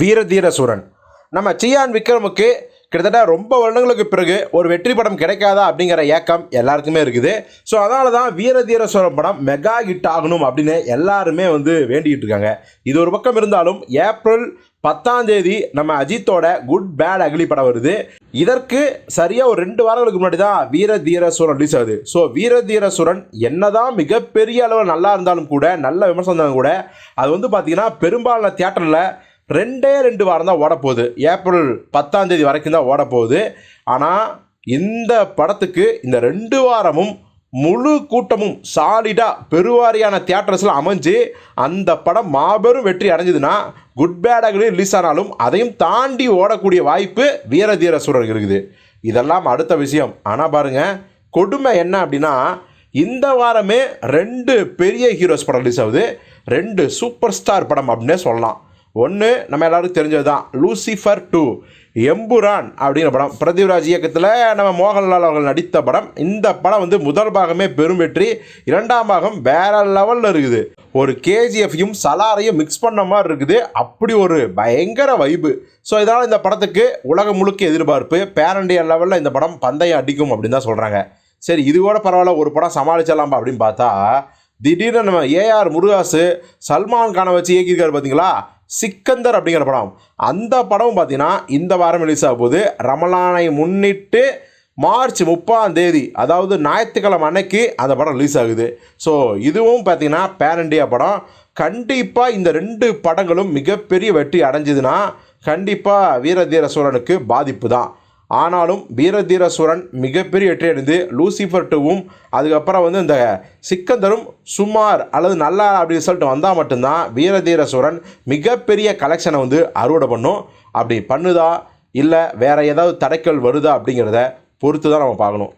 வீரதீர சூரன். நம்ம சியான் விக்ரமுக்கு கிட்டத்தட்ட ரொம்ப வருடங்களுக்கு பிறகு ஒரு வெற்றி படம் கிடைக்காதா அப்படிங்கிற ஏக்கம் எல்லாருக்குமே இருக்குது. ஸோ அதனால தான் வீரதீர சூரன் படம் மெகா ஹிட் ஆகணும் அப்படின்னு எல்லாருமே வந்து வேண்டிக்கிட்டு இருக்காங்க. இது ஒரு பக்கம் இருந்தாலும் ஏப்ரல் பத்தாம் தேதி நம்ம அஜித்தோட குட் பேட் அகிலி படம் வருது. இதற்கு சரியாக ஒரு ரெண்டு வாரங்களுக்கு முன்னாடி தான் வீர தீர சூரன் ரிலீஸ் ஆகுது. ஸோ வீர தீர சூரன் என்னதான் மிகப்பெரிய அளவில் நல்லா இருந்தாலும் கூட நல்ல விமர்சனம் கூட அது வந்து பார்த்தீங்கன்னா பெரும்பாலான தியேட்டரில் ரெண்டே ரெண்டு வாரம் தான் ஓடப்போகுது. ஏப்ரல் பத்தாம் தேதி வரைக்கும் தான் ஓடப்போகுது. ஆனால் இந்த படத்துக்கு இந்த ரெண்டு வாரமும் முழு கூட்டமும் சாலிடாக பெருவாரியான தியேட்டர்ஸில் அமைஞ்சு அந்த படம் மாபெரும் வெற்றி அடைஞ்சதுன்னா குட் பேடாகவே ரிலீஸ் ஆனாலும் அதையும் தாண்டி ஓடக்கூடிய வாய்ப்பு வீரதீர சூழல் இருக்குது. இதெல்லாம் அடுத்த விஷயம். ஆனால் பாருங்கள் கொடுமை என்ன அப்படின்னா இந்த வாரமே ரெண்டு பெரிய ஹீரோஸ் படம் ரிலீஸ் ஆகுது. ரெண்டு சூப்பர் ஸ்டார் படம் அப்படின்னே சொல்லலாம். ஒன்று நம்ம எல்லாருக்கும் தெரிஞ்சது தான் லூசிஃபர் டூ எம்புரான் அப்படிங்கிற படம். பிரதிவ்ராஜ் இயக்கத்தில் நம்ம மோகன்லால் அவர்கள் நடித்த படம். இந்த படம் வந்து முதல் பாகமே பெரும் வெற்றி இரண்டாம் பாகம் வேற லெவலில் இருக்குது. ஒரு கேஜிஎஃப்யும் சலாரையும் மிக்ஸ் பண்ண மாதிரி இருக்குது. அப்படி ஒரு பயங்கர வைபு ஸோ இதனால் இந்த படத்துக்கு உலகம் முழுக்க எதிர்பார்ப்பு பேரண்டிய லெவலில் இந்த படம் பந்தயம் அடிக்கும் அப்படின்னு தான் சொல்கிறாங்க சரி இது கூட பரவாயில்ல ஒரு படம் சமாளிச்சிடலாம்பா அப்படின்னு பார்த்தா திடீர்னு நம்ம ஏஆர் முருகாசு சல்மான் கானை வச்சு இயக்கியிருக்காரு பார்த்தீங்களா சிக்கந்தர் அப்படிங்கிற படம். அந்த படமும் பார்த்தீங்கன்னா இந்த வாரம் ரிலீஸ் ஆக போகுது. ரமலானை முன்னிட்டு மார்ச் முப்பாம் தேதி அதாவது ஞாயிற்றுக்கிழமை அன்னைக்கு அந்த படம் ரிலீஸ் ஆகுது. ஸோ இதுவும் பார்த்தீங்கன்னா பேன் இண்டியா படம். கண்டிப்பாக இந்த ரெண்டு படங்களும் மிகப்பெரிய வெற்றி அடைஞ்சதுன்னா கண்டிப்பாக வீரதீர சோழனுக்கு பாதிப்பு தான் ஆனாலும் வீரதீரசுரன் மிகப்பெரிய வெற்றியடைந்து லூசிஃபர் டூவும் அதுக்கப்புறம் வந்து இந்த சிக்கந்தரும் சுமார் அல்லது நல்லா அப்படி ரிசல்ட் வந்தால் மட்டும்தான் வீரதீரசுரன் மிகப்பெரிய கலெக்ஷனை வந்து அறுவடை பண்ணும். அப்படி பண்ணுதா? இல்லை வேறு ஏதாவது தடைக்கல் வருதா அப்படிங்கிறத பொறுத்து தான் நம்ம பார்க்கணும்.